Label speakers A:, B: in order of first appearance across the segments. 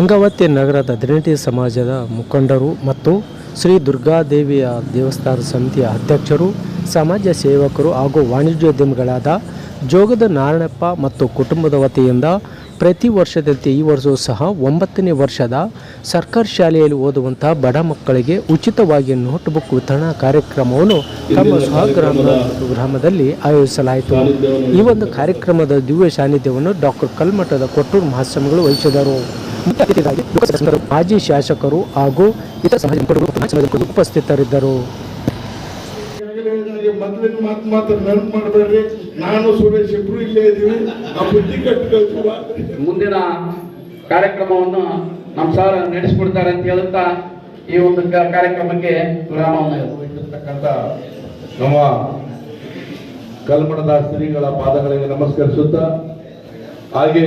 A: ಗಂಗಾವತಿ ನಗರದ ಹದಿನೆಂಟನೇ ಸಮಾಜದ ಮುಖಂಡರು ಮತ್ತು ಶ್ರೀ ದುರ್ಗಾದೇವಿಯ ದೇವಸ್ಥಾನ ಸಮಿತಿಯ ಅಧ್ಯಕ್ಷರು ಸಮಾಜ ಸೇವಕರು ಹಾಗೂ ವಾಣಿಜ್ಯೋದ್ಯಮಿಗಳಾದ ಜೋಗದ ನಾರಾಯಣಪ್ಪ ಮತ್ತು ಕುಟುಂಬದ ವತಿಯಿಂದ ಪ್ರತಿ ವರ್ಷದಂತೆ ಈ ವರ್ಷವೂ ಸಹ ಒಂಬತ್ತನೇ ವರ್ಷದ ಸರ್ಕಾರಿ ಶಾಲೆಯಲ್ಲಿ ಓದುವಂತಹ ಬಡ ಮಕ್ಕಳಿಗೆ ಉಚಿತವಾಗಿ ನೋಟ್ಬುಕ್ ವಿತರಣಾ ಕಾರ್ಯಕ್ರಮವನ್ನು ತಮ್ಮ ಸ್ವಗ್ರಾಮ ಗ್ರಾಮದಲ್ಲಿ ಆಯೋಜಿಸಲಾಯಿತು. ಈ ಒಂದು ಕಾರ್ಯಕ್ರಮದ ದಿವ್ಯ ಸಾನ್ನಿಧ್ಯವನ್ನು ಡಾಕ್ಟರ್ ಕಲ್ಮಠದ ಕೊಟ್ಟೂರು ಮಹಾಸ್ವಾಮಿಗಳು ವಹಿಸಿದರು. ಮುಖ್ಯ ಅತಿಥಿಗಳಾಗಿ ಲೋಕಸಭಾ ಮಾಜಿ ಶಾಸಕರು ಹಾಗೂ ಇತರ ಸಮಾಜ ಮುಖಂಡರು ಸಮಾಜ ಮುಖಂಡರು ಉಪಸ್ಥಿತರಿದ್ದರು.
B: ನನಗೆ ಮೊದಲಿನ ಮಾತು ಮಾತ್ರ ನೆನಪು ಮಾಡಬೇಡ್ರಿ. ನಾನು ಸುರೇಶ್ ಇಬ್ರು ಇಲ್ಲೇ ಇದ್ದೀವಿ. ಆ ಬುದ್ಧಿ ಕಟ್ಟು
C: ಮುಂದಿನ ಕಾರ್ಯಕ್ರಮವನ್ನು ನಮ್ಮ ಸಾರ ನಡೆಸ್ಕೊಡ್ತಾರೆ ಅಂತ ಹೇಳುತ್ತಾ ಈ ಒಂದು ಕಾರ್ಯಕ್ರಮಕ್ಕೆ ವಿರಾಮವನ್ನು
B: ಇಟ್ಟಿರ್ತಕ್ಕಂಥ ನಮ್ಮ ಕಲ್ಮಠದ ಶ್ರೀಗಳ ಪಾದಗಳಿಗೆ ನಮಸ್ಕರಿಸುತ್ತಾ ಹಾಗೆ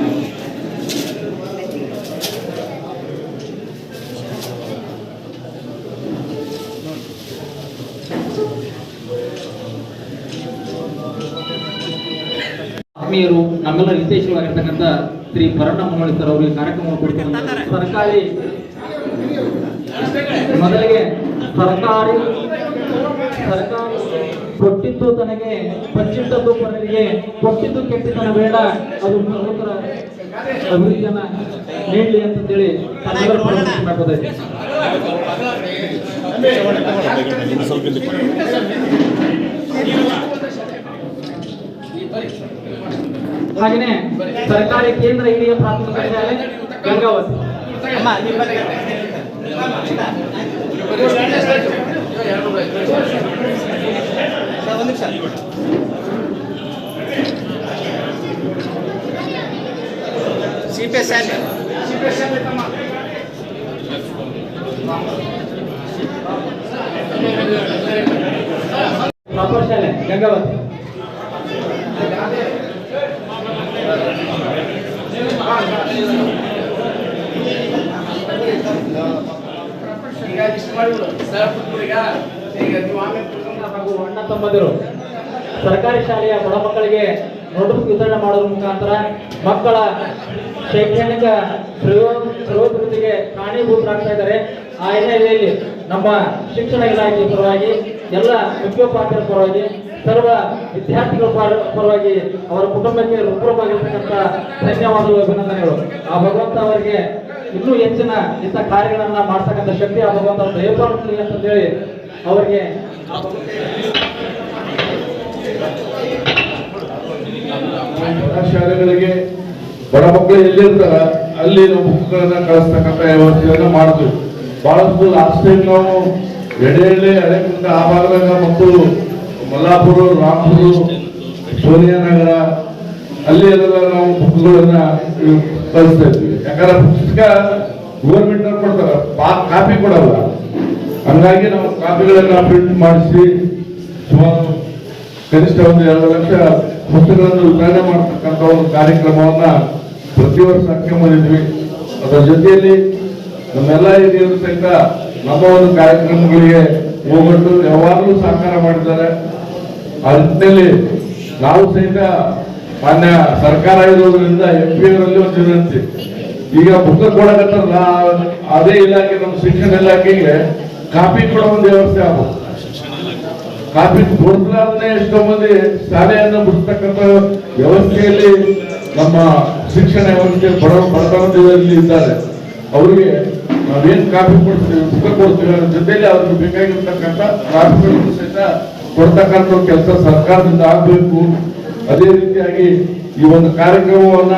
B: ಆತ್ಮೀಯರು
C: ನಮ್ಮೆಲ್ಲ ವಿಶೇಷವಾಗಿರ್ತಕ್ಕಂಥ ಶ್ರೀ ಭರಣ ಮುನವಳ್ಳಿ ಸರ್ ಅವರಿಗೆ ಕಾರ್ಯಕ್ರಮ ಕೊಡ್ತಾರೆ ಸರ್ಕಾರಿ ಮೊದಲಿಗೆ ಸರ್ಕಾರಿ ಸರ್ಕಾರ ಕೊಟ್ಟಿದ್ದು ತನಗೆ ಪಚ್ಚಿಟ್ಟದ್ದು ಪರರಿಗೆ ಕೊಟ್ಟಿದ್ದು ಕೆಟ್ಟಿತನ ಬೇಡ, ಅದು ಸರ್ವತರ ಅಭಿವೃದ್ಧಿಯನ್ನ ನೀಡಲಿ ಅಂತೇಳಿ ತಮ್ಮೆಲ್ಲರ ಪರವಾಗಿ ಮಾಡ್ಬೋದಾಯ್ತು ಹಾಗೆಯೇ ಸರ್ಕಾರಿ ಕೇಂದ್ರ ಹಿರಿಯ ಪ್ರಾಥಮಿಕ ಶಾಲೆ ಗಂಗಾವತಿ. ಪ್ರಾಪರ್ ಶಾಲೆ ಗಂಗಾವತಿ. ಹಾಗೂ ಅಣ್ಣ ತಮ್ಮದಿರು, ಸರ್ಕಾರಿ ಶಾಲೆಯ ಬಡ ಮಕ್ಕಳಿಗೆ ನೋಟ್ಬುಕ್ ವಿತರಣೆ ಮಾಡುವ ಮುಖಾಂತರ ಮಕ್ಕಳ ಶೈಕ್ಷಣಿಕ ಶ್ರೇಯೋಭಿವೃದ್ಧಿಗೆ ಕಾರಣೀಭೂತರಾಗ್ತಾ ಇದ್ದಾರೆ. ಆ ಹಿನ್ನೆಲೆಯಲ್ಲಿ ನಮ್ಮ ಶಿಕ್ಷಣ ಇಲಾಖೆ ಪರವಾಗಿ, ಎಲ್ಲ ಮುಖ್ಯೋಪಾಧ್ಯಾಯರ ಪರವಾಗಿ, ಸರ್ವ ವಿದ್ಯಾರ್ಥಿಗಳ ಪರ- ಪರವಾಗಿ ಅವರ ಕುಟುಂಬಕ್ಕೆ ಹೃತ್ಪೂರ್ವವಾಗಿರ್ತಕ್ಕಂಥ ಧನ್ಯವಾದಗಳು, ಅಭಿನಂದನೆಗಳು. ಆ ಭಗವಂತ ಅವರಿಗೆ ಇನ್ನೂ ಹೆಚ್ಚಿನ ಇಂಥ ಕಾರ್ಯಗಳನ್ನ ಮಾಡ್ತಕ್ಕಂಥ ಶಕ್ತಿ ಆ ದಯಪಾಲಿ ಅಂತ ಹೇಳಿ ಅವರಿಗೆ
B: ಶಾಲೆಗಳಿಗೆ ಬಡ ಮಕ್ಕಳು ಎಲ್ಲಿರ್ತಾರ, ಅಲ್ಲಿ ನಾವು ಬುಕ್ಗಳನ್ನ ಕಳಿಸ್ತಕ್ಕಂಥ ವ್ಯವಸ್ಥೆಯನ್ನ ಮಾಡಿದ್ವಿ ಬಹಳಷ್ಟು ಲಾಸ್ಟ್ ಟೈಮ್ ನಾವು ಎಡೆಹಳ್ಳಿ ಹಳೆಕುಂಟ ಆ ಭಾಗದಾಗ ಮತ್ತು ಮಲ್ಲಾಪುರ, ರಾಮಪುರ, ಸೋನಿಯಾನಗರ, ಅಲ್ಲಿ ಎಲ್ಲ ನಾವು ಬುಕ್ಗಳನ್ನ ಕಳಿಸ್ತಾ ಇದ್ವಿ. ಯಾಕಂದ್ರೆ ಪುಸ್ತಕ ಗೌರ್ಮೆಂಟ್ ಅವ್ರು ಕೊಡ್ತಾರ. ಕಾಪಿ ಕೊಡಲ್ಲ. ಹಂಗಾಗಿ ನಾವು ಕಾಪಿಗಳನ್ನ ಪ್ರಿಂಟ್ ಮಾಡಿಸಿ, ಸುಮಾರು ಕನಿಷ್ಠ ಒಂದು ಎರಡು ಲಕ್ಷ ಪುಸ್ತಕಗಳನ್ನು ವಿತರಣೆ ಮಾಡತಕ್ಕಂಥ ಒಂದು ಕಾರ್ಯಕ್ರಮವನ್ನ ಪ್ರತಿ ವರ್ಷ ಹಾಕ್ಕೊಂಬಂದಿದ್ವಿ ಅದರ ಜೊತೆಯಲ್ಲಿ ನಮ್ಮೆಲ್ಲ ಹಿರಿಯರು ಸಹಿತ ನಮ್ಮ ಒಂದು ಕಾರ್ಯಕ್ರಮಗಳಿಗೆ ಹೋಗ್ಬಿಟ್ಟು ಯಾವಾಗಲೂ ಸಹಕಾರ ಮಾಡಿದ್ದಾರೆ. ಆ ನಿಟ್ಟಿನಲ್ಲಿ ನಾವು ಸಹಿತ ಮಾನ್ಯ ಸರ್ಕಾರ ಇರೋದ್ರಿಂದ ಎಂ ಪಿ ಅವರಲ್ಲಿ ಒಂದು ವಿನಂತಿ. ಈಗ ಪುಸ್ತಕ ಕೊಡಕತ್ತಾರಲ್ಲ ಅದೇ ಇಲಾಖೆ ನಮ್ಮ ಶಿಕ್ಷಣ ಇಲಾಖೆಗೆ ಕಾಪಿ ಕೊಡೋ ಒಂದು ವ್ಯವಸ್ಥೆ ಆಗ್ಬೋದು. ಕಾಪಿ ಕೊಡ್ಲಾರ್ದೇ ಎಷ್ಟೋ ಮಂದಿ ಶಾಲೆಯನ್ನು ಮುಟ್ಟತಕ್ಕಂತ ವ್ಯವಸ್ಥೆಯಲ್ಲಿ ನಮ್ಮ ಶಿಕ್ಷಣ ವ್ಯವಸ್ಥೆ ಬಡ ಬಡತನದಲ್ಲಿ ಇದ್ದಾರೆ. ಅವರಿಗೆ ನಾವೇನು ಕಾಪಿ ಕೊಡ್ತೀವಿ, ಪುಸ್ತಕ ಕೊಡ್ತೀವಿ ಅದ್ರ ಜೊತೆಯಲ್ಲಿ ಅವ್ರಿಗೆ ಬೇಕಾಗಿರ್ತಕ್ಕಂಥ ಕಾಪಿಗಳನ್ನು ಸಹಿತ ಕೊಡ್ತಕ್ಕಂಥ ಕೆಲಸ ಸರ್ಕಾರದಿಂದ ಆಗ್ಬೇಕು. ಅದೇ ರೀತಿಯಾಗಿ ಈ ಒಂದು ಕಾರ್ಯಕ್ರಮವನ್ನ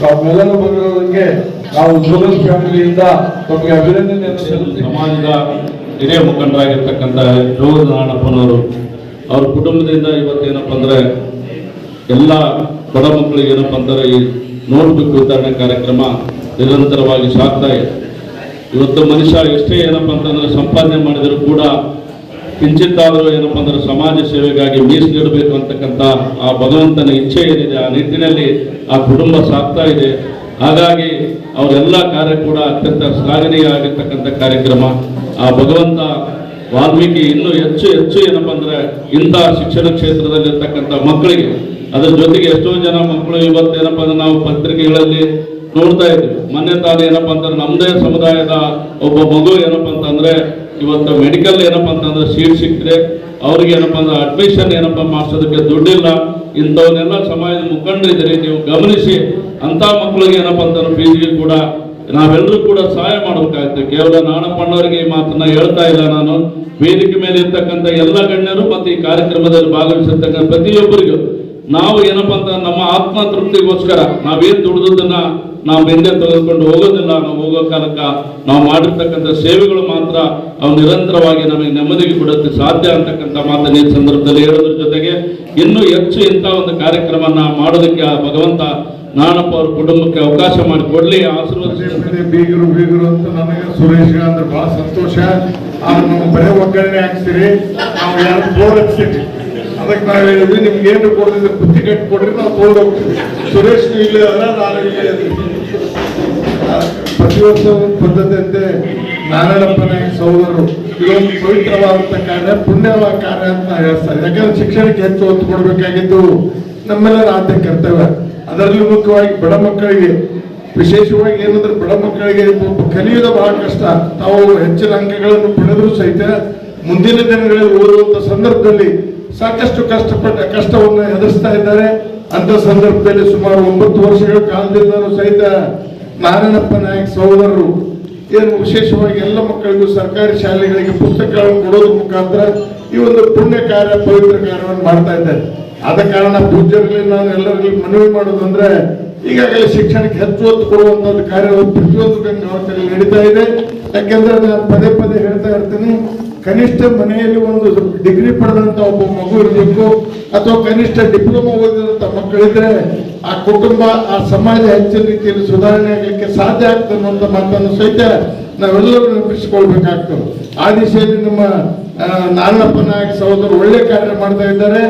B: ತಾವೆಲ್ಲರೂ ಬಂದಿರೋದಕ್ಕೆ ನಾವು ಜೋಗಲ್ ಫ್ಯಾಮಿಲಿಯಿಂದ ತಮಗೆ ಅಭಿನಂದನೆ
D: ಸಮಾಜದ ಹಿರಿಯ ಮುಖಂಡರಾಗಿರ್ತಕ್ಕಂಥ ಜೋಗ ನಾರಾಯಣಪ್ಪನವರು ಅವ್ರ ಕುಟುಂಬದಿಂದ ಇವತ್ತೇನಪ್ಪ ಅಂದ್ರೆ ಎಲ್ಲ ಬಡ ಮಕ್ಕಳಿಗೆ ಏನಪ್ಪ ಅಂದ್ರೆ ಈ ನೋಟ್ಬುಕ್ ವಿತರಣೆ ಕಾರ್ಯಕ್ರಮ ನಿರಂತರವಾಗಿ ಸಾಗ್ತಾ ಇದೆ. ಇವತ್ತು ಮನುಷ್ಯ ಎಷ್ಟೇ ಏನಪ್ಪ ಅಂತಂದ್ರೆ ಸಂಪಾದನೆ ಮಾಡಿದರೂ ಕೂಡ ಕಿಂಚಿತ್ತಾದರೂ ಏನಪ್ಪ ಅಂದ್ರೆ ಸಮಾಜ ಸೇವೆಗಾಗಿ ಮೀಸಲಿಡಬೇಕು ಅಂತಕ್ಕಂಥ ಆ ಭಗವಂತನ ಇಚ್ಛೆ ಏನಿದೆ, ಆ ನಿಟ್ಟಿನಲ್ಲಿ ಆ ಕುಟುಂಬ ಸಾಕ್ತಾ ಇದೆ. ಹಾಗಾಗಿ ಅವರೆಲ್ಲ ಕಾರ್ಯ ಕೂಡ ಅತ್ಯಂತ ಶ್ಲಾಘನೀಯ ಆಗಿರ್ತಕ್ಕಂಥ ಕಾರ್ಯಕ್ರಮ. ಆ ಭಗವಂತ ವಾಲ್ಮೀಕಿ ಇನ್ನೂ ಹೆಚ್ಚು ಹೆಚ್ಚು ಏನಪ್ಪ ಅಂದ್ರೆ ಇಂಥ ಶಿಕ್ಷಣ ಕ್ಷೇತ್ರದಲ್ಲಿರ್ತಕ್ಕಂಥ ಮಕ್ಕಳಿಗೆ, ಅದರ ಜೊತೆಗೆ ಎಷ್ಟೋ ಜನ ಮಕ್ಕಳು ಇವತ್ತು ಏನಪ್ಪ ಅಂದ್ರೆ ನಾವು ಪತ್ರಿಕೆಗಳಲ್ಲಿ ನೋಡ್ತಾ ಇದ್ವಿ ಮೊನ್ನೆ ತಾನೇ ಏನಪ್ಪ ಅಂತಂದ್ರೆ ನಮ್ಮದೇ ಸಮುದಾಯದ ಒಬ್ಬ ಮಗು ಏನಪ್ಪ ಅಂತಂದ್ರೆ ಇವತ್ತು ಮೆಡಿಕಲ್ ಏನಪ್ಪ ಅಂತಂದ್ರೆ ಸೀಟ್ ಸಿಕ್ಕಿದೆ ಅವ್ರಿಗೆ ಏನಪ್ಪ ಅಂದ್ರೆ ಅಡ್ಮಿಷನ್ ಏನಪ್ಪ ಮಾಡಿಸೋದಕ್ಕೆ ದುಡ್ಡಿಲ್ಲ. ಇಂಥವನ್ನೆಲ್ಲ ಸಮಾಜದ ಮುಖಂಡರಿದ್ದೀರಿ, ನೀವು ಗಮನಿಸಿ ಅಂತ ಮಕ್ಕಳಿಗೆ ಏನಪ್ಪ ಅಂತಂದ್ರೆ ಫೀಸ್ಗೆ ಕೂಡ ನಾವೆಲ್ಲರೂ ಕೂಡ ಸಹಾಯ ಮಾಡಬೇಕಾಗುತ್ತೆ. ಕೇವಲ ನಾಣಪ್ಪಣ್ಣವರಿಗೆ ಈ ಮಾತನ್ನ ಹೇಳ್ತಾ ಇಲ್ಲ ನಾನು. ವೇದಿಕೆ ಮೇಲೆ ಇರ್ತಕ್ಕಂಥ ಎಲ್ಲ ಗಣ್ಯರು ಮತ್ತು ಈ ಕಾರ್ಯಕ್ರಮದಲ್ಲಿ ಭಾಗವಹಿಸಿರ್ತಕ್ಕಂಥ ಪ್ರತಿಯೊಬ್ಬರಿಗೂ ನಾವು ಏನಪ್ಪ ಅಂತ ನಮ್ಮ ಆತ್ಮ ತೃಪ್ತಿಗೋಸ್ಕರ ನಾವೇನು ದುಡಿದನ್ನ ನಾವು ಹಿಂದೆ ತೆಗೆದುಕೊಂಡು ಹೋಗೋದಿಲ್ಲ ನಾವು ಹೋಗೋ ಕಾಲಕ್ಕ ನಾವು ಮಾಡಿರ್ತಕ್ಕಂಥ ಸೇವೆಗಳು ಮಾತ್ರ ಅವು ನಿರಂತರವಾಗಿ ನಮಗೆ ನೆಮ್ಮದಿಗೆ ಕೊಡುತ್ತೆ. ಸಾಧ್ಯ ಅಂತಕ್ಕಂಥ ಮಾತನ್ನ ಈ ಸಂದರ್ಭದಲ್ಲಿ ಹೇಳೋದ್ರ ಜೊತೆಗೆ ಇನ್ನೂ ಹೆಚ್ಚು ಇಂಥ ಒಂದು ಕಾರ್ಯಕ್ರಮನ ಮಾಡೋದಕ್ಕೆ ಭಗವಂತ ನಾನಪ್ಪ ಅವ್ರ ಕುಟುಂಬಕ್ಕೆ ಅವಕಾಶ ಮಾಡಿ ಕೊಡಲಿ ಆಶೀರ್ವದಿಸಿ
E: ಪದೇ ಬೀಗರು ಬೀಗರು ಅಂತ ನನಗೆ ಸುರೇಶ್ ಅಂದ್ರೆ ಬಹಳ ಸಂತೋಷ. ನಾವು ಬರೇ ಒಗ್ಗರಣೆ ಹಾಕ್ತೀರಿ. ನಾವು ಯಾರು ಬೋರ್ ಹಚ್ತೀರಿ. ಅದಕ್ಕೆ ನಾವು ಹೇಳಿದ್ವಿ, ನಿಮ್ಗೆ ಏನು ಕೊಡ್ತಿದ್ರೆ? ಬುದ್ಧಿ ಕಟ್ಟಿ ಕೊಡ್ರಿ, ನಾವು ತಗೊಂಡು ಹೋಗ್ತೀವಿ. ಸುರೇಶ್ ಇಲ್ಲೇ ಅದ ನಾನು ಇಲ್ಲೇ ಪ್ರತಿ ವರ್ಷ ಒಂದು ಪದ್ಧತಿಯಂತೆ ನಾರಾಯಣಪ್ಪ ನಾಯಕ್ ಇದೊಂದು ಪವಿತ್ರವಾದಂಥ ಕಾರ್ಯ, ಪುಣ್ಯವಾದ ಕಾರ್ಯ ಅಂತ ನಾವು ಹೇಳ್ತಾರೆ. ಯಾಕಂದ್ರೆ ಶಿಕ್ಷಣಕ್ಕೆ ಹೆಚ್ಚು ಒತ್ತು ಕೊಡಬೇಕಾಗಿದ್ದು ನಮ್ಮೆಲ್ಲರ ಆದ್ಯ ಕರ್ತವ್ಯ. ಅದರಲ್ಲಿ ಮುಖ್ಯವಾಗಿ ಬಡ ಮಕ್ಕಳಿಗೆ, ವಿಶೇಷವಾಗಿ ಏನಂದ್ರೆ ಬಡ ಮಕ್ಕಳಿಗೆ ಕಲಿಯೋದು ಬಹಳ ಕಷ್ಟ. ತಾವು ಹೆಚ್ಚಿನ ಅಂಕಗಳನ್ನು ಪಡೆದರೂ ಸಹಿತ ಮುಂದಿನ ದಿನಗಳಲ್ಲಿ ಓದುವಂತ ಸಂದರ್ಭದಲ್ಲಿ ಸಾಕಷ್ಟು ಕಷ್ಟಪಟ್ಟ ಕಷ್ಟವನ್ನು ಎದುರಿಸ್ತಾ ಇದ್ದಾರೆ. ಅಂತ ಸಂದರ್ಭದಲ್ಲಿ ಸುಮಾರು ಒಂಬತ್ತು ವರ್ಷಗಳ ಕಾಲದಿಂದಲೂ ಸಹಿತ ನಾರಾಯಣಪ್ಪ ನಾಯಕ್ ಸಹೋದರರು, ಏನು ವಿಶೇಷವಾಗಿ ಎಲ್ಲ ಮಕ್ಕಳಿಗೂ ಸರ್ಕಾರಿ ಶಾಲೆಗಳಿಗೆ ಪುಸ್ತಕಗಳನ್ನು ಕೊಡೋದ್ರ ಮುಖಾಂತರ ಈ ಒಂದು ಪುಣ್ಯ ಕಾರ್ಯ, ಪವಿತ್ರ ಕಾರ್ಯವನ್ನು ಮಾಡ್ತಾ ಇದ್ದಾರೆ. ಆದ ಕಾರಣ ಪೂಜ್ಯರಲ್ಲಿ ನಾನು ಎಲ್ಲರಲ್ಲಿ ಮನವಿ ಮಾಡೋದಂದ್ರೆ ಈಗಾಗಲೇ ಶಿಕ್ಷಣಕ್ಕೆ ಹೆಚ್ಚು ಒತ್ತು ಕೊಡುವಂತದ್ದು ಕಾರ್ಯವನ್ನು ಪ್ರತಿಯೊಂದು ನಡೀತಾ ಇದೆ. ಯಾಕೆಂದ್ರೆ ನಾನು ಪದೇ ಪದೇ ಹೇಳ್ತಾ ಇರ್ತೀನಿ ಕನಿಷ್ಠ ಮನೆಯಲ್ಲಿ ಒಂದು ಡಿಗ್ರಿ ಪಡೆದಂತ ಒಬ್ಬ ಮಗು ಇರಬೇಕು, ಅಥವಾ ಕನಿಷ್ಠ ಡಿಪ್ಲೊಮಾ ಓದಿದಂತ ಮಕ್ಕಳಿದ್ರೆ ಆ ಕುಟುಂಬ, ಆ ಸಮಾಜ ಹೆಚ್ಚಿನ ರೀತಿಯಲ್ಲಿ ಸುಧಾರಣೆ ಆಗಲಿಕ್ಕೆ ಸಾಧ್ಯ ಆಗ್ತದೆ ಅನ್ನುವಂಥ ಮಾತನ್ನು ಸಹಿತ ನಾವೆಲ್ಲರೂ ನೆನಪಿಸಿಕೊಳ್ಬೇಕಾಗ್ತದೆ. ಆ ದಿಶೆಯಲ್ಲಿ ನಮ್ಮ ನಾರಾಯಣಪ್ಪ ನಾಯಕ್ ಸಹೋದರು ಒಳ್ಳೆ ಕಾರ್ಯ ಮಾಡ್ತಾ ಇದ್ದಾರೆ.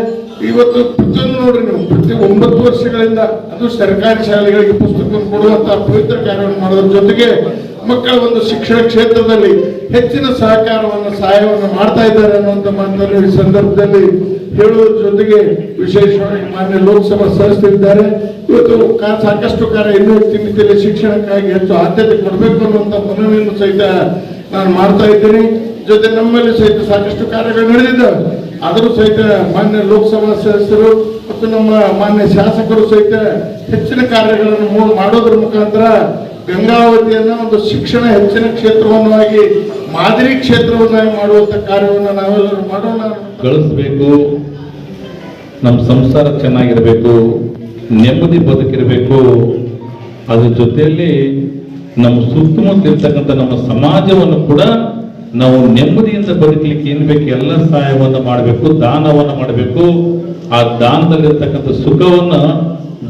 E: ಇವತ್ತು ಪ್ರತಿಯೊಂದು ನೋಡ್ರಿ ನೀವು, ಪ್ರತಿ ಒಂಬತ್ತು ವರ್ಷಗಳಿಂದ ಅದು ಸರ್ಕಾರಿ ಶಾಲೆಗಳಿಗೆ ಪುಸ್ತಕವನ್ನು ಕೊಡುವಂತಹ ಪವಿತ್ರ ಕಾರ್ಯವನ್ನು ಮಾಡೋದ್ರ ಜೊತೆಗೆ ಮಕ್ಕಳ ಒಂದು ಶಿಕ್ಷಣ ಕ್ಷೇತ್ರದಲ್ಲಿ ಹೆಚ್ಚಿನ ಸಹಕಾರವನ್ನು, ಸಹಾಯವನ್ನು ಮಾಡ್ತಾ ಇದ್ದಾರೆ ಅನ್ನುವಂಥ ಮಾತನ್ನು ಈ ಸಂದರ್ಭದಲ್ಲಿ ಹೇಳುವುದ್ರ ಜೊತೆಗೆ ವಿಶೇಷವಾಗಿ ಮಾನ್ಯ ಲೋಕಸಭಾ ಸದಸ್ಯರಿದ್ದಾರೆ ಇವತ್ತು ಸಾಕಷ್ಟು ಕಾರ್ಯ ಇನ್ನೂ ರೀತಿಯಲ್ಲಿ ಶಿಕ್ಷಣಕ್ಕಾಗಿ ಹೆಚ್ಚು ಆದ್ಯತೆ ಕೊಡಬೇಕು ಅನ್ನುವಂಥ ಮನವಿಯನ್ನು ಸಹಿತ ನಾನು ಮಾಡ್ತಾ ಇದ್ದೀನಿ. ಜೊತೆ ನಮ್ಮಲ್ಲಿ ಸಹಿತ ಸಾಕಷ್ಟು ಕಾರ್ಯಗಳು ನಡೆದಿದ್ದಾವೆ ಆದರೂ ಸಹಿತ ಮಾನ್ಯ ಲೋಕಸಭಾ ಸದಸ್ಯರು ಮತ್ತು ನಮ್ಮ ಮಾನ್ಯ ಶಾಸಕರು ಸಹಿತ ಹೆಚ್ಚಿನ ಕಾರ್ಯಗಳನ್ನು ಮಾಡೋದ್ರ ಮುಖಾಂತರ ಗಂಗಾವತಿಯನ್ನ ಒಂದು ಶಿಕ್ಷಣ ಹೆಚ್ಚಿನ ಕ್ಷೇತ್ರವನ್ನಾಗಿ, ಮಾದರಿ ಕ್ಷೇತ್ರವನ್ನಾಗಿ ಮಾಡುವಂತ ಕಾರ್ಯವನ್ನು ನಾವೆಲ್ಲರೂ ಮಾಡೋಣ.
F: ಗಳಿಸ್ಬೇಕು. ನಮ್ಮ ಸಂಸಾರ ಚೆನ್ನಾಗಿರಬೇಕು. ನೆಮ್ಮದಿ ಬದುಕಿರಬೇಕು. ಅದ್ರ ಜೊತೆಯಲ್ಲಿ ನಮ್ಮ ಸುತ್ತಮುತ್ತ ಇರ್ತಕ್ಕಂಥ ನಮ್ಮ ಸಮಾಜವನ್ನು ಕೂಡ ನಾವು ನೆಮ್ಮದಿಯಿಂದ ಬದುಕಲಿಕ್ಕೆ ಏನ್ ಬೇಕು ಎಲ್ಲ ಸಹಾಯವನ್ನು ಮಾಡಬೇಕು, ದಾನವನ್ನು ಮಾಡಬೇಕು. ಆ ದಾನದಲ್ಲಿರ್ತಕ್ಕಂಥ ಸುಖವನ್ನ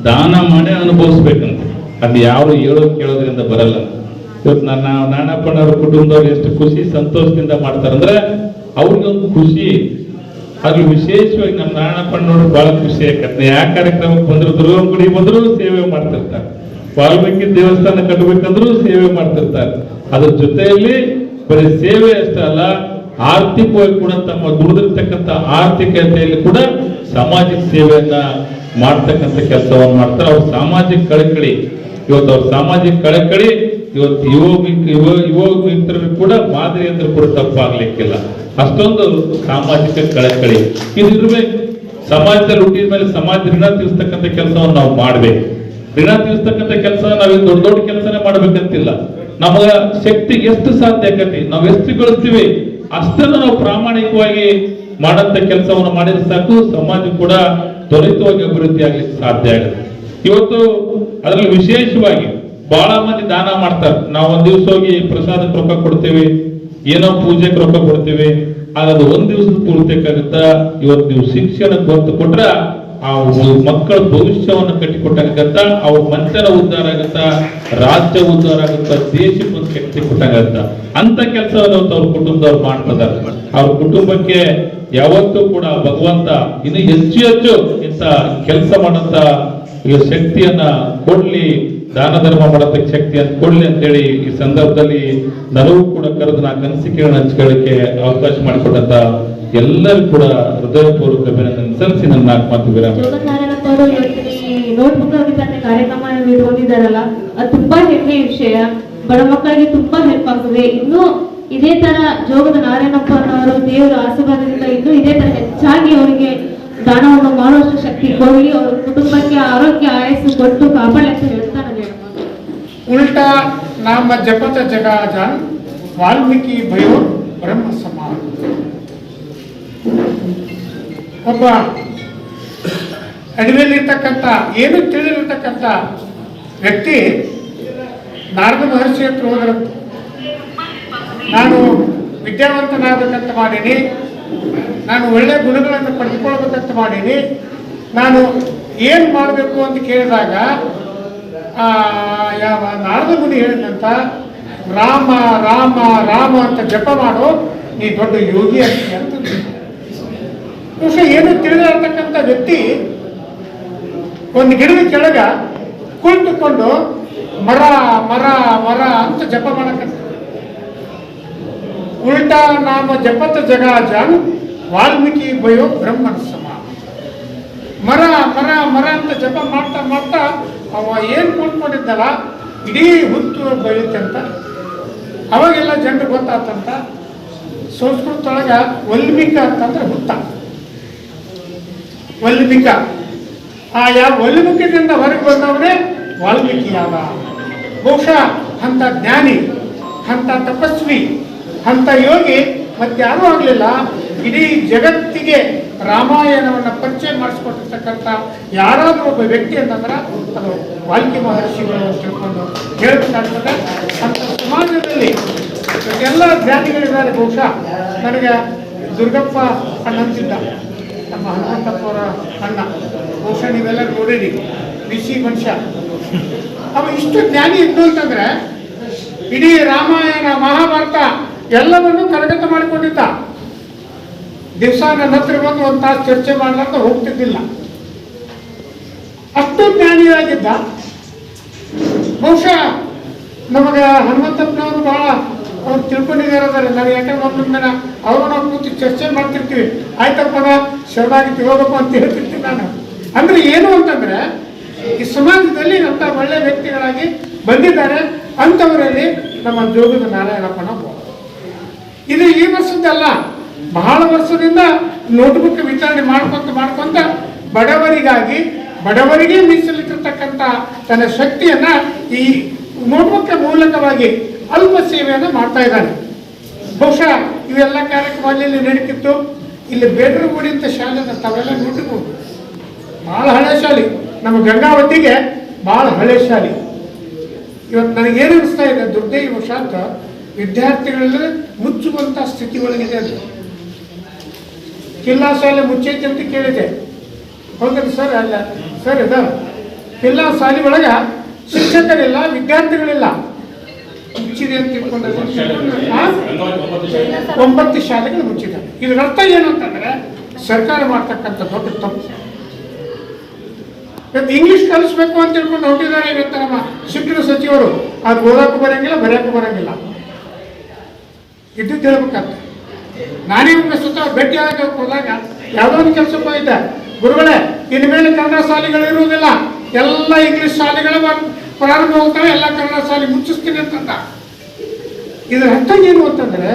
F: ದಾನ ಮಾಡಿ ಅನುಭವಿಸ್ಬೇಕಂತೆ. ಅದು ಯಾರು ಹೇಳೋ ಕೇಳೋದ್ರಿಂದ ಬರಲ್ಲ. ಇವತ್ತು ನನ್ನ ನಾಣಪ್ಪನವ್ರ ಕುಟುಂಬದವ್ರು ಎಷ್ಟು ಖುಷಿ, ಸಂತೋಷದಿಂದ ಮಾಡ್ತಾರಂದ್ರೆ ಅವ್ರಿಗೆ ಒಂದು ಖುಷಿ. ಅದು ವಿಶೇಷವಾಗಿ ನಮ್ಮ ನಾರಾಯಣಪ್ಪನವ್ರು ಬಹಳ ಖುಷಿ ಯಾಕಂದ್ರೆ ಯಾವ ಕಾರ್ಯಕ್ರಮಕ್ಕೆ ಬಂದ್ರು ದುರ್ಗಮ್ಮ ಗುಡಿ ಬಂದ್ರು ಸೇವೆ ಮಾಡ್ತಿರ್ತಾರೆ. ವಾಲ್ಮೀಕಿ ದೇವಸ್ಥಾನ ಕಟ್ಟಬೇಕಂದ್ರೂ ಸೇವೆ ಮಾಡ್ತಿರ್ತಾರೆ. ಅದ್ರ ಜೊತೆಯಲ್ಲಿ ಬರೀ ಸೇವೆ ಅಷ್ಟೇ ಅಲ್ಲ, ಆರ್ಥಿಕವಾಗಿ ಕೂಡ ತಮ್ಮ ದುಡಿದಿರ್ತಕ್ಕಂಥ ಆರ್ಥಿಕತೆಯಲ್ಲಿ ಕೂಡ ಸಾಮಾಜಿಕ ಸೇವೆಯನ್ನ ಮಾಡ್ತಕ್ಕಂಥ ಕೆಲಸವನ್ನು ಮಾಡ್ತಾರೆ. ಅವ್ರು ಸಾಮಾಜಿಕ ಕಳಕಳಿ ಇವತ್ತು ಅವ್ರ ಸಾಮಾಜಿಕ ಕಳಕಳಿ, ಇವತ್ತು ಯುವ ಯುವ ಯುವ ಮಿತ್ರರು ಕೂಡ ಮಾದರಿ ಅಂದ್ರೆ ಕೂಡ ತಪ್ಪಾಗ್ಲಿಕ್ಕಿಲ್ಲ. ಅಷ್ಟೊಂದು ಸಾಮಾಜಿಕ ಕಳಕಳಿ. ಇದು ಇರ್ಬೇಕು ಸಮಾಜದಲ್ಲಿ ಹುಟ್ಟಿದ ಮೇಲೆ ಸಮಾಜ ಋಣ ತೀರಿಸ್ತಕ್ಕಂಥ ಕೆಲಸವನ್ನು ನಾವು ಮಾಡ್ಬೇಕು. ಋಣ ತೀರಿಸ್ತಕ್ಕಂಥ ಕೆಲಸ ನಾವೇನು ದೊಡ್ಡ ದೊಡ್ಡ ಕೆಲಸನೇ ಮಾಡ್ಬೇಕಂತಿಲ್ಲ. ನಮಗ ಶಕ್ತಿ ಎಷ್ಟು ಸಾಧ್ಯ ಆಕತಿ? ನಾವು ಎಷ್ಟು ಗಳಿಸ್ತೀವಿ ಅಷ್ಟನ್ನು ನಾವು ಪ್ರಾಮಾಣಿಕವಾಗಿ ಮಾಡಂತ ಕೆಲಸವನ್ನು ಮಾಡಿದ್ರೆ ಸಾಕು. ಸಮಾಜ ಕೂಡ ತ್ವರಿತವಾಗಿ ಅಭಿವೃದ್ಧಿ ಆಗ್ಲಿಕ್ಕೆ ಸಾಧ್ಯ ಆಗುತ್ತೆ. ಇವತ್ತು ಅದರಲ್ಲಿ ವಿಶೇಷವಾಗಿ ಬಹಳ ಮಂದಿ ದಾನ ಮಾಡ್ತಾರೆ. ನಾವು ಒಂದ್ ದಿವಸ ಹೋಗಿ ಪ್ರಸಾದಕ್ಕೆ ರೊಕ್ಕ ಕೊಡ್ತೇವೆ, ಏನೋ ಪೂಜೆಗೆ ರೊಕ್ಕ ಕೊಡ್ತೇವೆ ಅದು ಒಂದ್ ದಿವಸದ ಪೂರ್ತಿಯಾಗುತ್ತ, ಇವತ್ತು ನೀವು ಶಿಕ್ಷಣಕ್ಕೆ ಒತ್ತು ಕೊಟ್ರ ಆ ಮಕ್ಕಳ ಭವಿಷ್ಯವನ್ನು ಕಟ್ಟಿಕೊಟ್ಟಾಗತ್ತ ಅವ್ರ ಮನುಷ್ಯನ ಉದ್ಧಾರ ಆಗತ್ತ ರಾಜ್ಯ ಉದ್ಧಾರ ಆಗತ್ತ, ದೇಶಕ್ಕೆ ಒಂದು ಶಕ್ತಿ ಕೊಟ್ಟಾಗತ್ತ ಅಂತ ಕೆಲಸವನ್ನು ಅವ್ರ ಕುಟುಂಬದವ್ರು ಮಾಡ್ತಾರೆ ಅವ್ರ ಕುಟುಂಬಕ್ಕೆ ಯಾವತ್ತೂ ಕೂಡ ಭಗವಂತ ಇನ್ನು ಹೆಚ್ಚು ಹೆಚ್ಚು ಇಂತ ಕೆಲಸ ಮಾಡಂತ ಈ ಶಕ್ತಿಯನ್ನ ಕೊಡ್ಲಿ, ದಾನ ಧರ್ಮ ಮಾಡತಕ್ಕ ಶಕ್ತಿಯನ್ನು ಕೊಡ್ಲಿ ಅಂತೇಳಿ ಈ ಸಂದರ್ಭದಲ್ಲಿ ನನಗೂ ಕೂಡ ಕರೆದು ನಾ ಅನಿಸಿಕೆಗಳನ್ನ ಹಂಚ್ಕೊಳ್ಳಿಕ್ಕೆ ಅವಕಾಶ ಮಾಡಿಕೊಟ್ಟಂತ ಎಲ್ಲರೂ ಕೂಡ ಹೃದಯಪೂರ್ವಕ ಅಭಿನಂದನೆ ಸಲ್ಲಿಸಿ ನನ್ನ ನಾಲ್ಕು ಮಾತು ವಿರಾಮ.
G: ಅವರು ನೋಟ್ಬುಕ್ ವಿತರಣೆ ಕಾರ್ಯಕ್ರಮ ಇಟ್ಕೊಂಡಿದ್ದಾರಲ್ಲ ಅದು ತುಂಬಾ ಹೆಮ್ಮೆಯ ವಿಷಯ. ಬಡ ಮಕ್ಕಳಿಗೆ ತುಂಬಾ ಹೆಲ್ಪ್ ಆಗ್ತದೆ. ಇನ್ನು ಇದೇ ತರ ಜೋಗದ ನಾರಾಯಣಪ್ಪನವರು ದೇವರ ಆಶೀರ್ವಾದದಿಂದ ಇನ್ನು ಇದೇ ತರ ಹೆಚ್ಚಾಗಿ ಅವರಿಗೆ ಮಾಡುವಷ್ಟು ಶಕ್ತಿ ಕೊಡಲಿ ಅವ್ರ ಕುಟುಂಬಕ್ಕೆ ಆರೋಗ್ಯ ಆಯಸ್ಸು ಕೊಟ್ಟು ಕಾಪಾಡಿ ಅಂತ ಹೇಳ್ಬೋದು
H: ಉಲ್ಟಾ ನಾಮ ಜಪತ ಜಗಾಜ ವಾಲ್ಮೀಕಿ ಭಯೋ ಬ್ರಹ್ಮ ಸಮಾನ ಒಬ್ಬ ಅಡವಿಯಲ್ಲಿರ್ತಕ್ಕಂಥ, ಏನು ತಿಳಿದಿರ್ತಕ್ಕಂಥ ವ್ಯಕ್ತಿ ನಾರದ ಮಹರ್ಷಿ ಹತ್ರ ಹೋದ್ರಂತೆ ನಾನು ವಿದ್ಯಾವಂತನಾಗಬೇಕಂತ ಮಾಡೀನಿ. ನಾನು ಒಳ್ಳೆ ಗುಣಗಳನ್ನು ಪಡೆದುಕೊಳ್ಬೇಕಂತ ಮಾಡೀನಿ. ನಾನು ಏನು ಮಾಡಬೇಕು ಅಂತ ಕೇಳಿದಾಗ ಆ, ಯಾವ ನಾರದ ಮುನಿ ಹೇಳಿದಂತ ರಾಮ ರಾಮ ರಾಮ ಅಂತ ಜಪ ಮಾಡು ನೀ ದೊಡ್ಡ ಯೋಗಿ ಆಗ್ತೀಯ ಅಂತ ಬಹುಶಃ ಏನು ತಿಳಿದಿರತಕ್ಕಂಥ ವ್ಯಕ್ತಿ ಒಂದು ಗಿಡದ ಕೆಳಗ ಕುಳಿತುಕೊಂಡು ಮರ ಮರ ಮರ ಅಂತ ಜಪ ಮಾಡಕತ್ತ ಉಲ್ಟಾ ನಾಮ ಜಪತ ಜಗಾಜಾನ್ ವಾಲ್ಮೀಕಿ ಬಯೋ ಬ್ರಹ್ಮನ ಸಮಾನ ಮರ ಮರ ಮರ ಅಂತ ಜಪ ಮಾಡ್ತಾ ಮಾಡ್ತಾ ಅವ ಏನು ಕೂತ್ಕೊಂಡಿದ್ದಲ್ಲ ಇಡೀ ಹುತ್ತು ಅಂತ. ಅವಾಗೆಲ್ಲ ಜನರು ಗೊತ್ತಾತಂತ. ಸಂಸ್ಕೃತ ಒಳಗ ವಲ್ಮಿಕ ಅಂತಂದ್ರೆ ಹುತ್ತ. ವಲ್ಮಿಕ. ಆ ಯಾವ ವಲ್ಮಿಕದಿಂದ ಹೊರಗೆ ಬಂದವನೇ ವಾಲ್ಮೀಕಿ ಯಾವ ಬಹುಶಃ ಅಂತ ಜ್ಞಾನಿ ಅಂತ ತಪಸ್ವಿ ಅಂತ ಯೋಗಿ ಮತ್ತಾರೂ ಆಗಲಿಲ್ಲ. ಇಡೀ ಜಗತ್ತಿಗೆ ರಾಮಾಯಣವನ್ನು ಪರಿಚಯ ಮಾಡಿಸ್ಕೊಟ್ಟಿರ್ತಕ್ಕಂಥ ಯಾರಾದರೂ ಒಬ್ಬ ವ್ಯಕ್ತಿ ಅಂತಂದ್ರೆ ಅದು ವಾಲ್ಮೀಕಿ ಮಹರ್ಷಿಗಳು ತಿಳ್ಕೊಂಡು ಹೇಳ್ಬೇಕಾಗ್ತದೆ. ಅಂತ ಸಮಾಜದಲ್ಲಿ ಎಲ್ಲ ಜ್ಞಾನಿಗಳಿದ್ದಾರೆ. ಬಹುಶಃ ನನಗೆ ದುರ್ಗಪ್ಪ ಅಣ್ಣಂತಿದ್ದ. ನಮ್ಮ ಹನುಮಂತಪ್ಪವರ ಅಣ್ಣ. ಬಹುಶಃ ನೀವೆಲ್ಲ ನೋಡಿರಿ. ಬಿಸಿ ಮನುಷ್ಯ. ಅವ ಇಷ್ಟು ಜ್ಞಾನಿ ಇದ್ದು ಅಂತಂದ್ರೆ ಇಡೀ ರಾಮಾಯಣ, ಮಹಾಭಾರತ ಎಲ್ಲವನ್ನೂ ಕರಗತ ಮಾಡಿಕೊಂಡಿದ್ದ. ದಿವಸ ನನ್ನ ಹತ್ರ ಬಂದು ಒಂದು ತಾಸು ಚರ್ಚೆ ಮಾಡ್ಲಂತ ಹೋಗ್ತಿದ್ದಿಲ್ಲ. ಅಷ್ಟು ಜ್ಞಾನಿಯಾಗಿದ್ದ. ಬಹುಶಃ ನಮಗೆ ಹನುಮಂತಪ್ಪನವರು ಬಹಳ ಅವ್ರು ತಿಳ್ಕೊಂಡಿದ್ದಾರೆ ನಾವು ಯಾಕಂದ್ರೆ ಒಬ್ಬರ ಮೇಲೆ ಅವರು ನಾವು ಕೂತು ಚರ್ಚೆ ಮಾಡ್ತಿರ್ತೀವಿ. ಆಯ್ತಪ್ಪ ಶರಣಾಗಿ ಹೋಗಪ್ಪ ಅಂತ ಹೇಳ್ತಿರ್ತೀನಿ ನಾನು. ಅಂದ್ರೆ ಏನು ಅಂತಂದ್ರೆ, ಈ ಸಮಾಜದಲ್ಲಿ ಅಂತ ಒಳ್ಳೆ ವ್ಯಕ್ತಿಗಳಾಗಿ ಬಂದಿದ್ದಾರೆ. ಅಂತವರಲ್ಲಿ ನಮ್ಮ ಜೋಗದ ನಾರಾಯಣಪ್ಪನ. ಇದು ಈ ವರ್ಷದ್ದಲ್ಲ. ಬಹಳ ವರ್ಷದಿಂದ ನೋಟ್ಬುಕ್ ವಿತರಣೆ ಮಾಡ್ಕೊಂತ ಮಾಡ್ಕೊಂತ ಬಡವರಿಗಾಗಿ, ಬಡವರಿಗೆ ಮೀಸಲಿಟ್ಟಿರ್ತಕ್ಕಂಥ ತನ್ನ ಶಕ್ತಿಯನ್ನ ಈ ನೋಟ್ಬುಕ್ ಮೂಲಕವಾಗಿ ಅಲ್ಪ ಸೇವೆಯನ್ನು ಮಾಡ್ತಾ ಇದ್ದಾನೆ. ಬಹುಶಃ ಇವೆಲ್ಲ ಕಾರ್ಯಕ್ರಮ ಅಲ್ಲಿ ನಡೀತಿತ್ತು. ಇಲ್ಲಿ ಬೇಡ್ರಗುಡಿ ಅಂತ ಶಾಲೆ ತಾವೆಲ್ಲ ನೋಡಿರ್ಬೋದು ಬಹಳ ಹಳೆ ಶಾಲೆ. ನಮ್ಮ ಗಂಗಾವತಿಗೆ ಬಹಳ ಹಳೆ ಶಾಲೆ. ಇವತ್ತು ನನಗೇನು ಅನಿಸ್ತಾ ಇದೆ ದುರ್ದೈವಶಾತ್ ವಿದ್ಯಾರ್ಥಿಗಳಲ್ಲಿ ಮುಚ್ಚುವಂತ ಸ್ಥಿತಿ ಒಳಗಿದೆ ಅದು ಕಿಲ್ಲಾ ಶಾಲೆ ಮುಚ್ಚೈತಿ ಅಂತ ಕೇಳಿದೆ. ಹೋಗಿ ಸರ್? ಅಲ್ಲ. ಸರ್, ಇದ ಕಿಲ್ಲಾ ಶಾಲೆ ಒಳಗೆ ಶಿಕ್ಷಕರಿಲ್ಲ, ವಿದ್ಯಾರ್ಥಿಗಳಿಲ್ಲ. ಮುಚ್ಚಿದೆ ಅಂತ ತಿಳ್ಕೊಂಡ್ರೆ? ಒಂಬತ್ತು ಶಾಲೆಗಳು ಮುಚ್ಚಿದೆ ಇದರ ಅರ್ಥ ಏನು ಅಂತಂದ್ರೆ ಸರ್ಕಾರ ಮಾಡ್ತಕ್ಕಂಥ ದೊಡ್ಡ ತಪ್ಪು. ಇವತ್ತು ಇಂಗ್ಲಿಷ್ ಕಲಿಸ್ಬೇಕು ಅಂತ ತಿಳ್ಕೊಂಡು ಹೊರಟಿದ್ದಾರೆ ಇವತ್ತು ನಮ್ಮ ಶಿಕ್ಷಣ ಸಚಿವರು. ಅದು ಓದಕ್ಕೂ ಬರಂಗಿಲ್ಲ, ಬರೆಯಕ್ಕೂ ಬರಂಗಿಲ್ಲ. ಇದ್ದು ಹೇಳ್ಬೇಕಂತ ನಾನೇ ಒಮ್ಮೆ ಸುತ್ತ ಭೇಟಿ ಆಗಕ್ಕೆ ಹೋದಾಗ ಯಾವುದೋ ಒಂದು ಕೆಲಸಕ್ಕೆ ಹೋಗಿದ್ದೆ. ಗುರುಗಳೇ, ಇನ್ನು ಮೇಲೆ ಕನ್ನಡ ಶಾಲೆಗಳು ಎಲ್ಲ ಇಂಗ್ಲಿಷ್ ಶಾಲೆಗಳು ಪ್ರಾರಂಭ ಹೋಗ್ತವೆ ಎಲ್ಲ ಕನ್ನಡ ಶಾಲೆ ಮುಚ್ಚಿಸ್ತೀನಿ ಅಂತ ಇದರ ಅರ್ಥ ಏನು ಅಂತಂದ್ರೆ,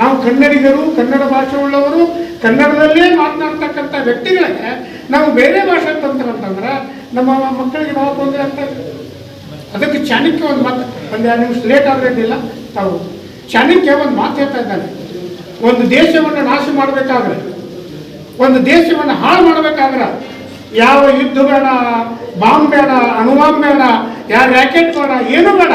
H: ನಾವು ಕನ್ನಡಿಗರು, ಕನ್ನಡ ಭಾಷೆ ಉಳ್ಳವರು, ಕನ್ನಡದಲ್ಲೇ ಮಾತನಾಡ್ತಕ್ಕಂಥ ವ್ಯಕ್ತಿಗಳಿಗೆ ನಾವು ಬೇರೆ ಭಾಷೆ ತಂತ್ರಂತಂದ್ರೆ ನಮ್ಮ ಮಕ್ಕಳಿಗೆ ನಾವು ತೊಂದರೆ ಆಗ್ತದೆ ಅದಕ್ಕೆ ಚಾಣಕ್ಯ ಒಂದು ಮಾತು ಒಂದು ಎರಡು ನಿಮಿಷ ಲೇಟ್ ಆದ್ರೇನಿಲ್ಲ ತಾವು ಚಾಣಕ್ಯ ಒಂದು ಮಾತು ಹೇಳ್ತಾ ಇದ್ದಾನೆ. ಒಂದು ದೇಶವನ್ನು ನಾಶ ಮಾಡಬೇಕಾದ್ರೆ, ಒಂದು ದೇಶವನ್ನು ಹಾಳು ಮಾಡಬೇಕಾದ್ರೆ, ಯಾವ ಯುದ್ಧ ಬೇಡ ಬಾಂಬ್ ಬೇಡ, ಅಣುವಾಂಬ್ ಬೇಡ, ಯಾವ ರ್ಯಾಕೆಟ್ ಬೇಡ, ಏನು ಬೇಡ,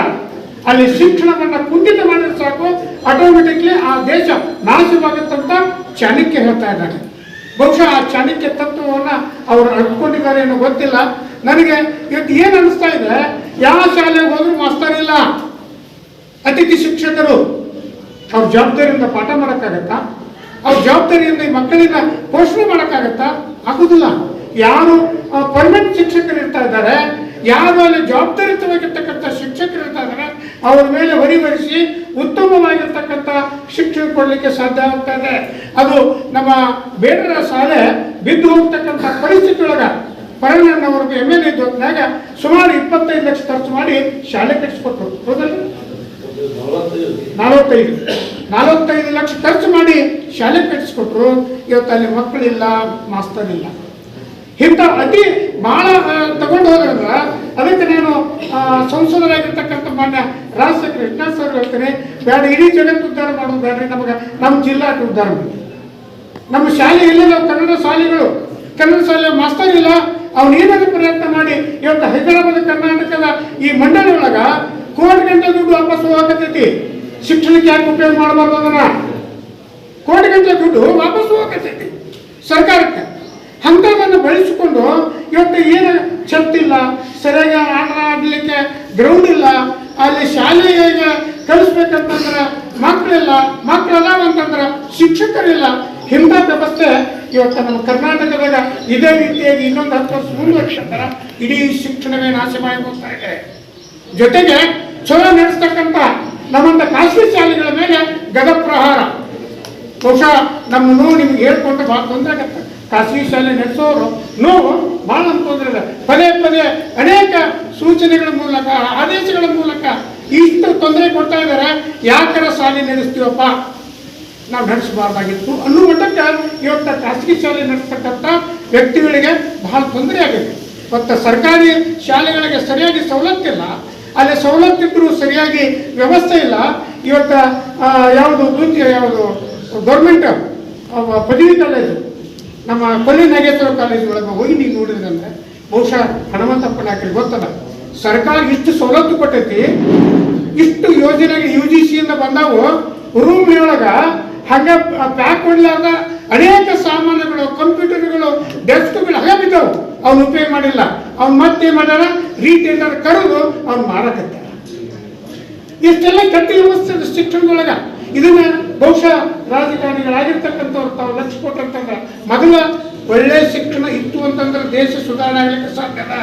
H: ಅಲ್ಲಿ ಶಿಕ್ಷಣವನ್ನು ಕುಂಠಿತ ಮಾಡಿದ್ರೆ ಸಾಕು ಆಟೋಮೆಟಿಕ್ಲಿ ಆ ದೇಶ ನಾಶವಾಗುತ್ತಂತ ಚಾಣಕ್ಯ ಹೇಳ್ತಾ ಇದ್ದಾನೆ ಬಹುಶಃ ಆ ಚಾಣಕ್ಯ ತತ್ವವನ್ನು ಅವರು ಅಡ್ಕೊಂಡಿದ್ದಾರೆ ಏನೋ ಗೊತ್ತಿಲ್ಲ. ನನಗೆ ಇವತ್ತು ಏನು ಅನಿಸ್ತಾ ಇದೆ? ಯಾವ ಶಾಲೆಗೆ ಹೋದ್ರೂ ಮಾಸ್ತರ್ ಅತಿಥಿ ಶಿಕ್ಷಕರು. ಅವ್ರ ಜವಾಬ್ದಾರಿಯಿಂದ ಪಾಠ ಮಾಡೋಕ್ಕಾಗತ್ತಾ? ಅವ್ರ ಜವಾಬ್ದಾರಿಯಿಂದ ಈ ಮಕ್ಕಳಿಗೆ ಪೋಷಣೆ ಮಾಡೋಕ್ಕಾಗತ್ತಾ? ಆಗುದಿಲ್ಲ. ಯಾರು ಪರ್ಮನೆಂಟ್ ಶಿಕ್ಷಕರು ಇರ್ತಾ ಇದ್ದಾರೆ, ಯಾರು ಅಲ್ಲಿ ಜವಾಬ್ದಾರಿತವಾಗಿರ್ತಕ್ಕಂಥ ಶಿಕ್ಷಕರು ಇರ್ತಾ ಇದ್ದಾರೆ, ಅವ್ರ ಮೇಲೆ ಹೊರಿವರಿಸಿ ಉತ್ತಮವಾಗಿರ್ತಕ್ಕಂಥ ಶಿಕ್ಷಣ ಕೊಡಲಿಕ್ಕೆ ಸಾಧ್ಯ ಆಗ್ತಾ ಇದೆ. ಅದು ನಮ್ಮ ಬೇಡರ ಶಾಲೆ ಬಿದ್ದು ಹೋಗ್ತಕ್ಕಂಥ ಪರಿಸ್ಥಿತಿ ಒಳಗ ಪರಣ್ಣನವರು ಎಂ ಎಲ್ ಎ ಸುಮಾರು ಇಪ್ಪತ್ತೈದು ಲಕ್ಷ ಖರ್ಚು ಮಾಡಿ ಶಾಲೆ ಕಟ್ಟಿಸ್ಕೊಟ್ರು. ಹೌದಲ್ಲ ನಲವತ್ತೈದು. ನಲವತ್ತೈದು ಲಕ್ಷ ಖರ್ಚು ಮಾಡಿ ಶಾಲೆ ಕಟ್ಟಿಸ್ಕೊಟ್ರು. ಇವತ್ತು ಅಲ್ಲಿ ಮಕ್ಕಳಿಲ್ಲ, ಮಾಸ್ತರ್ ಇಲ್ಲ. ಇಂಥ ಅತಿ ಬಹಳ ತಗೊಂಡು ಹೋದ್ರಂದ್ರ ಅದಕ್ಕೆ ನಾನು ಸಂಸದರಾಗಿರ್ತಕ್ಕಂಥ ಮಾನ್ಯ ರಾಜ್ ಕೃಷ್ಣ ಸರ್ ಹೇಳ್ತೇನೆ, ಬೇಡ, ಇಡೀ ಜಗತ್ತು ಉದ್ಧಾರ ಮಾಡೋದು ಬೇಡ್ರಿ. ನಮಗೆ ನಮ್ಮ ಜಿಲ್ಲಾ ಉದ್ಧಾರ ಮಾಡಿ ನಮ್ಮ ಶಾಲೆ ಇಲ್ಲ ಕನ್ನಡ ಶಾಲೆಗಳು. ಕನ್ನಡ ಶಾಲೆ ಮಾಸ್ತರ್ ಇಲ್ಲ. ಅವ್ನು ಏನಾದ್ರು ಪ್ರಯತ್ನ ಮಾಡಿ, ಇವತ್ತು ಹೈದರಾಬಾದ್, ಕರ್ನಾಟಕದ ಈ ಮಂಡಳಿ ಒಳಗ ಕೋಟಿ ಗಂಟೆ ದುಡ್ಡು ವಾಪಸ್ ಹೋಗಕತ್ತೈತಿ. ಶಿಕ್ಷಣಕ್ಕೆ ಯಾಕೆ ಉಪಯೋಗ ಮಾಡಬಾರ್ದು ಅದನ್ನ? ಕೋಟಿಗಂಟೆ ದುಡ್ಡು ವಾಪಸ್ ಹೋಗಕತ್ತೈತಿ. ಸರ್ಕಾರಕ್ಕೆ. ಅಂಥದನ್ನು ಬಳಸಿಕೊಂಡು ಇವತ್ತು ಏನು ಛತ್ತಿಲ್ಲ ಸರಿಯಾಗಿ ಆಟ ಆಡಲಿಕ್ಕೆ ಗ್ರೌಂಡ್ ಇಲ್ಲ, ಅಲ್ಲಿ ಶಾಲೆಗೆ ಕಳಿಸ್ಬೇಕಂತಂದ್ರೆ ಮಕ್ಕಳಿಲ್ಲ, ಮಕ್ಕಳಲ್ಲ ಅಂತಂದ್ರೆ ಶಿಕ್ಷಕರಿಲ್ಲ. ಇಂಥ ವ್ಯವಸ್ಥೆ ಇವತ್ತು ನಮ್ಮ ಕರ್ನಾಟಕದಾಗ ಇದೇ ರೀತಿಯಾಗಿ ಇನ್ನೊಂದು ಹತ್ತು ವರ್ಷ ಮುಂದುವರಿಸಿದ್ರೆ ಇಡೀ ಶಿಕ್ಷಣವೇ ನಾಶ ಮಾಡಿ ಹೋಗ್ತಾ ಇದೆ. ಜೊತೆಗೆ ಚಲೋ ನಡೆಸ್ತಕ್ಕಂಥ ನಮ್ಮಂತ ಖಾಸಗಿ ಶಾಲೆಗಳ ಮೇಲೆ ಗದ ಪ್ರಹಾರ. ಬಹುಶಃ ನಮ್ಮ ನೋವು ನಿಮ್ಗೆ ಹೇಳ್ಕೊಂಡು ಭಾಳ ತೊಂದರೆ ಆಗತ್ತೆ. ಖಾಸಗಿ ಶಾಲೆ ನಡೆಸೋರು ನೋವು ಭಾಳ ತೊಂದರೆ ಇದೆ. ಪದೇ ಪದೇ ಅನೇಕ ಸೂಚನೆಗಳ ಮೂಲಕ, ಆದೇಶಗಳ ಮೂಲಕ ಇಷ್ಟು ತೊಂದರೆ ಕೊಡ್ತಾ ಇದ್ದಾರೆ. ಯಾಕರ ಶಾಲೆ ನಡೆಸ್ತೀವಪ್ಪ? ನಾವು ನಡೆಸಬಾರ್ದಾಗಿತ್ತು. ಅನ್ನೋ ಮಟ್ಟಕ್ಕೆ ಇವತ್ತು ಖಾಸಗಿ ಶಾಲೆ ನಡೆಸ್ತಕ್ಕಂಥ ವ್ಯಕ್ತಿಗಳಿಗೆ ಬಹಳ ತೊಂದರೆ ಆಗಿದೆ ಮತ್ತು ಸರ್ಕಾರಿ ಶಾಲೆಗಳಿಗೆ ಸರಿಯಾಗಿ ಸವಲತ್ತಿಲ್ಲ ಅಲ್ಲಿ ಸವಲತ್ತಿದ್ರು ಸರಿಯಾಗಿ ವ್ಯವಸ್ಥೆ ಇಲ್ಲ. ಇವತ್ತು ಯಾವುದು ಯಾವುದು ಗೌರ್ಮೆಂಟ್ ಪದವಿ ಕಾಲೇಜು, ನಮ್ಮ ಕೊಲ್ಲಿ ನಾಗೇಶ್ವರ ಕಾಲೇಜು ಒಳಗೆ ಹೋಗಿ ನೀವು ನೋಡಿದ್ರಂದ್ರೆ ಬಹುಶಃ ಹನುಮಂತಪ್ಪನ ಹಾಕಿ ಗೊತ್ತಲ್ಲ ಸರ್ಕಾರ ಇಷ್ಟು ಸವಲತ್ತು ಕೊಟ್ಟೈತಿ, ಇಷ್ಟು ಯೋಜನೆಗೆ ಯು ಜಿ ಸಿಯಿಂದ ಬಂದಾವು ರೂಮ್ ಒಳಗೆ ಹಾಗೆ ಪ್ಯಾಕ್ ಮಾಡಲಾರ್ದ ಅನೇಕ ಸಾಮಾನುಗಳು ಕಂಪ್ಯೂಟರ್ಗಳು ಡೆಸ್ಕ್ಗಳು ಹಾಗೆ ಬಿದ್ದವು. ಅವ್ನು ಉಪಯೋಗ ಮಾಡಿಲ್ಲ. ಅವ್ನು ಮತ್ತೆ ಮಾಡ್ಯಾರ ರೀಟೇಲರ್ ಕರೆದು ಅವ್ನು ಮಾರಾಕತ್ತಾರ ಇಷ್ಟೆಲ್ಲ ಕಟ್ಟಿ ವ್ಯವಸ್ಥೆ ಶಿಕ್ಷಣದೊಳಗ. ಇದನ್ನ ಬಹುಶಃ ರಾಜಕಾರಣಿಗಳಾಗಿರ್ತಕ್ಕಂಥವ್ರು ತಾವು ಲಕ್ಷ ಕೊಟ್ಟಂತಂದ್ರೆ ಮೊದಲ ಒಳ್ಳೆ ಶಿಕ್ಷಣ ಇತ್ತು ಅಂತಂದ್ರೆ ದೇಶ ಸುಧಾರಣೆ ಆಗ್ಲಿಕ್ಕೆ ಸಾಧ್ಯದ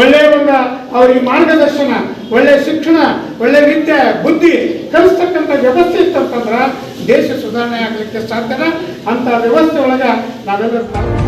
H: ಒಳ್ಳೆ ಒಂದು ಅವರಿಗೆ ಮಾರ್ಗದರ್ಶನ, ಒಳ್ಳೆ ಶಿಕ್ಷಣ, ಒಳ್ಳೆ ವಿದ್ಯೆ, ಬುದ್ಧಿ ಕಲಿಸ್ತಕ್ಕಂಥ ವ್ಯವಸ್ಥೆ ಇತ್ತಂತಂದ್ರೆ ದೇಶ ಸುಧಾರಣೆ ಆಗ್ಲಿಕ್ಕೆ ಸಾಧ್ಯದ ಅಂತ ವ್ಯವಸ್ಥೆ ಒಳಗ ನಾವೆಲ್ಲರೂ